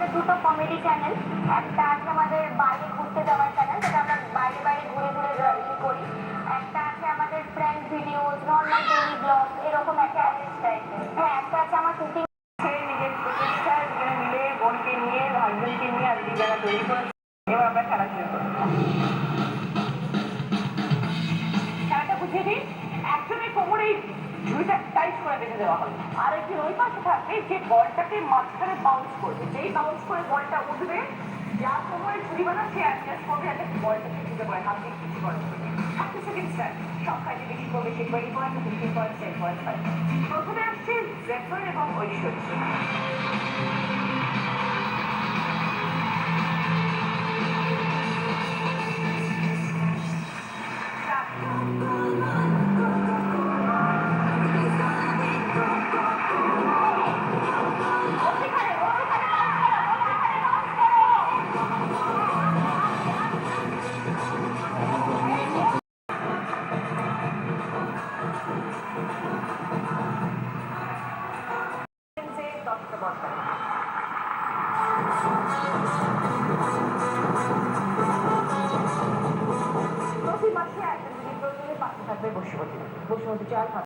আমাদের দুটো comedy channel একটা আছে আমাদের বাইরে ঘুরতে যাওয়ার চ্যানেল যেটা আমরা বাইরে বাইরে ঘুরে ঘুরে ই করি। একটা আছে আমাদের friend videos normal daily vlog এরকম একটা হ্যাঁ একটা আছে আমার কুকিং। নিজের প্রচেষ্টায় দুজনে মিলে বোনকে নিয়ে হাজবেন্ডকে নিয়ে আজকে যারা তৈরি করেছে এবার আমরা খেলা শুরু করব। খেলাটা বুঝিয়ে দিই? ঝুড়িটা টাইট করে বেঁধে দেওয়া হবে। আর একজন ওই পাশে থাকবে, যে বলটাকে মাঝখানে বাউন্স করবে। যেই বাউন্স করে বলটা উঠবে, যার সময় ঝুড়ি বানা সে অ্যাডজাস্ট করবে যাতে বলটাকে ঢুকে পড়ে হাত দিয়ে কিছু করে স্টার্ট সব কাজে বেশি করবে সে প্রথমে আসছে এবং ঐশ্বর্য। প্রতি মাসে একটা পাশে থাকবে চাল